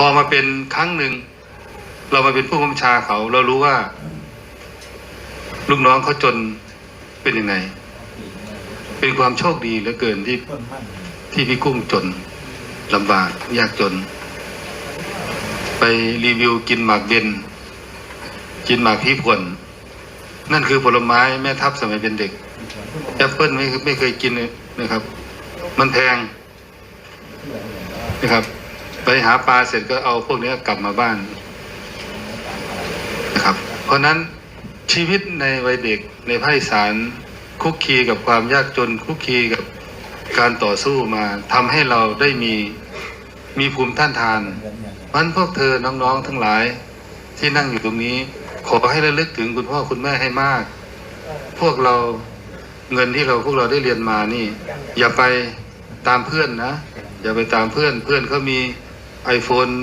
พอมาเป็นครั้งหนึ่ง เรามาเป็นผู้กำชาเขา เรารู้ว่า ลูกน้องเขาจนเป็นยังไง เป็นความโชคดีเหลือเกินที่ที่พี่กุ้งจนลำบากยากจน ไปรีวิวกินหมากเบนกินหมากพีผลนั่นคือผลไม้แม่ทัพสมัยเป็นเด็กแอปเปิลไม่ไม่เคยกินนะครับ มันแพงนะครับ ไปหาปลาเสร็จก็เอาพวกนี้กลับมาบ้านนะครับ เพราะนั้นชีวิตในวัยเด็กในภาคอีสารคุกคีกับความยากจนคุกคีกับการต่อสู้มาทำให้เราได้มีมีภูมิต้านทานเงินอย่างเพราะฉะนั้นพวกเธอน้องๆทั้งหลายที่นั่งอยู่ตรงนี้ ขอให้ระลึกถึงคุณพ่อคุณแม่ให้มาก พวกเราเงินที่เราพวกเราได้เรียนมานี่ อย่าไปตามเพื่อนนะ อย่าไปตามเพื่อนเพื่อนเขามี iPhone